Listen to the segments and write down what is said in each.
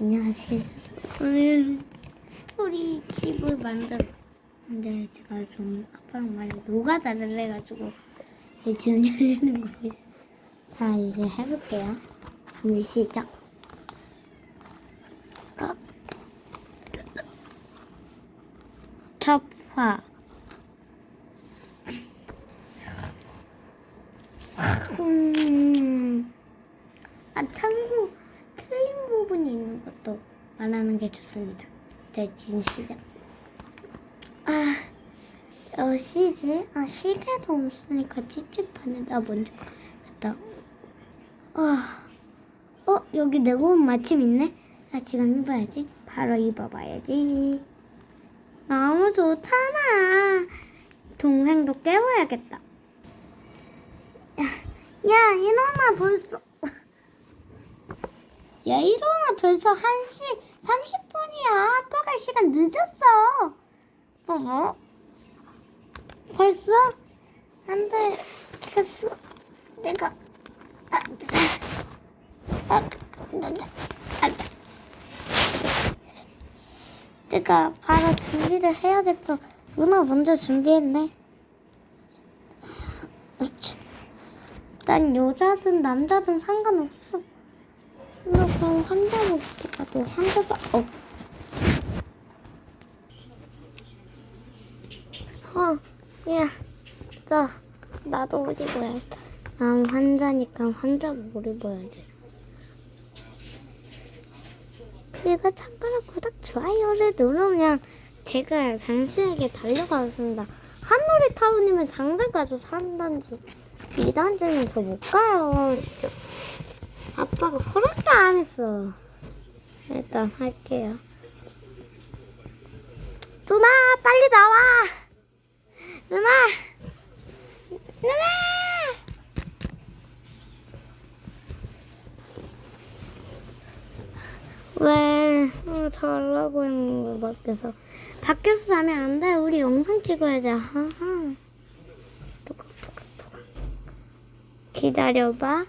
안녕하세요. 오늘은 우리 집을 만들어. 근데 제가 좀 아빠랑 많이 노가다를 해가지고 이제 지금 열리는 거예요. 자 이제 해볼게요. 준비 시작. 어? 첫화 음, 아 참고 부분이 있는 것도 말하는 게 좋습니다. 대진 시작. 아, 어, 시제? 아, 시계도 없으니까 찝찝하네. 나 먼저 갔다. 아, 어, 여기 내가 온 마침 있네? 나 지금 입어야지. 바로 입어봐야지. 너무 좋잖아. 동생도 깨워야겠다. 야, 일어나 벌써. 야, 일어나 벌써 1시 30분이야. 또갈 시간 늦었어. 뭐, 뭐? 벌써? 안 돼. 됐어. 내가. 아, 아, 돼. 내가 바로 준비를 해야겠어. 누나 먼저 준비했네. 난 여자든 남자든 상관없어. 나 그럼 환자 먹게 나도 환자자. 어. 어, 야, 나 나도 옷 입어야겠다. 난 환자니까 환자복 입어야지. 그리고 참고로 구독 좋아요를 누르면 제가 당신에게 달려가겠습니다. 한놀이 타운이면 당장 가서 산단지 이단지는 저못 가요. 아빠가 허락도 안 했어. 일단 할게요. 누나 빨리 나와. 누나. 누나. 왜 어, 잘라고 했는 거 밖에서 밖에서 자면 안 돼. 우리 영상 찍어야 돼. 하하. 기다려봐.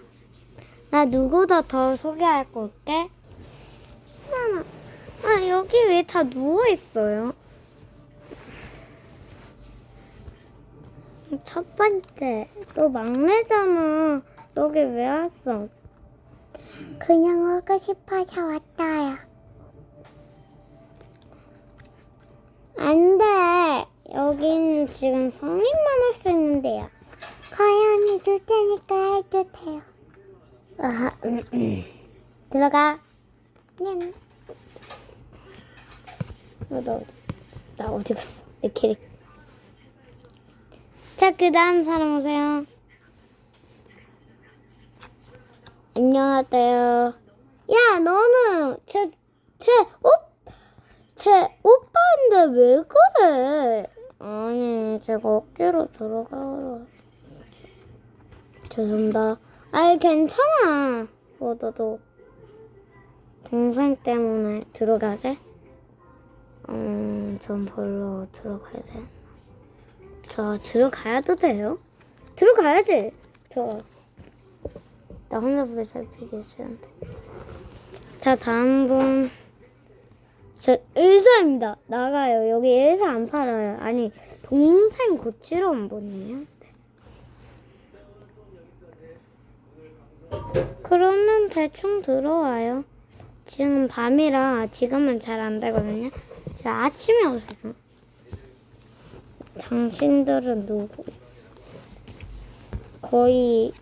나 누구도 더 소개할 거 올게. 하나. 아 여기 왜 다 누워 있어요? 첫 번째, 너 막내잖아. 여기 왜 왔어? 그냥 오고 싶어서 왔어요. 안 돼. 여기는 지금 성인만 올수 있는데요. 과연이 줄 테니까 해주세요. 아, 음, 음. 들어가. 냥. 어, 나 어디, 나 어디 갔어? 내 캐릭. 자, 그 다음 사람 오세요. 안녕하세요. 야, 너는 제, 제, 오, 제 오빠인데 왜 그래? 아니, 제가 억지로 들어가라. 죄송합니다. 아이, 괜찮아. 뭐, 너도 동생 때문에 들어가게? 음, 전 별로 들어가야 돼. 저 들어가야도 돼요? 들어가야지. 저. 나 혼자 불살피기 싫은데. 자, 다음 분. 저 의사입니다. 나가요. 여기 의사 안 팔아요. 아니, 동생 고치러 온 분이에요. 그러면 대충 들어와요. 지금 밤이라 지금은 잘 안 되거든요. 자, 아침에 오세요. 당신들은 누구? 거의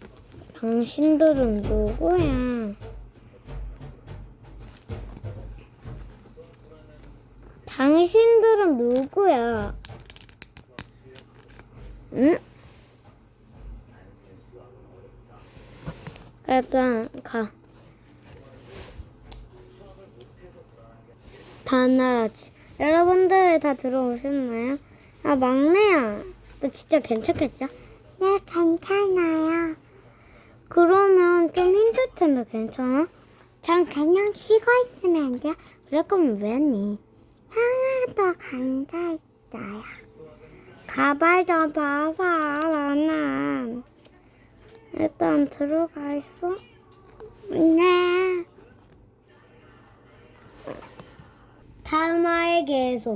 당신들은 누구야? 당신들은 누구야? 응? 일단 가. 다음 나라지. 여러분들 다 들어오셨나요? 아 막내야, 너 진짜 괜찮겠어? 네, 괜찮아요. 그러면 좀 힘들 텐데 괜찮아? 전 그냥 쉬고 있으면 안 돼요? 그럴 거면 왜니? 하나도 있어요. 가발 좀 벗어, 나는. 일단 들어가 있어. 나. 다음화에 계속.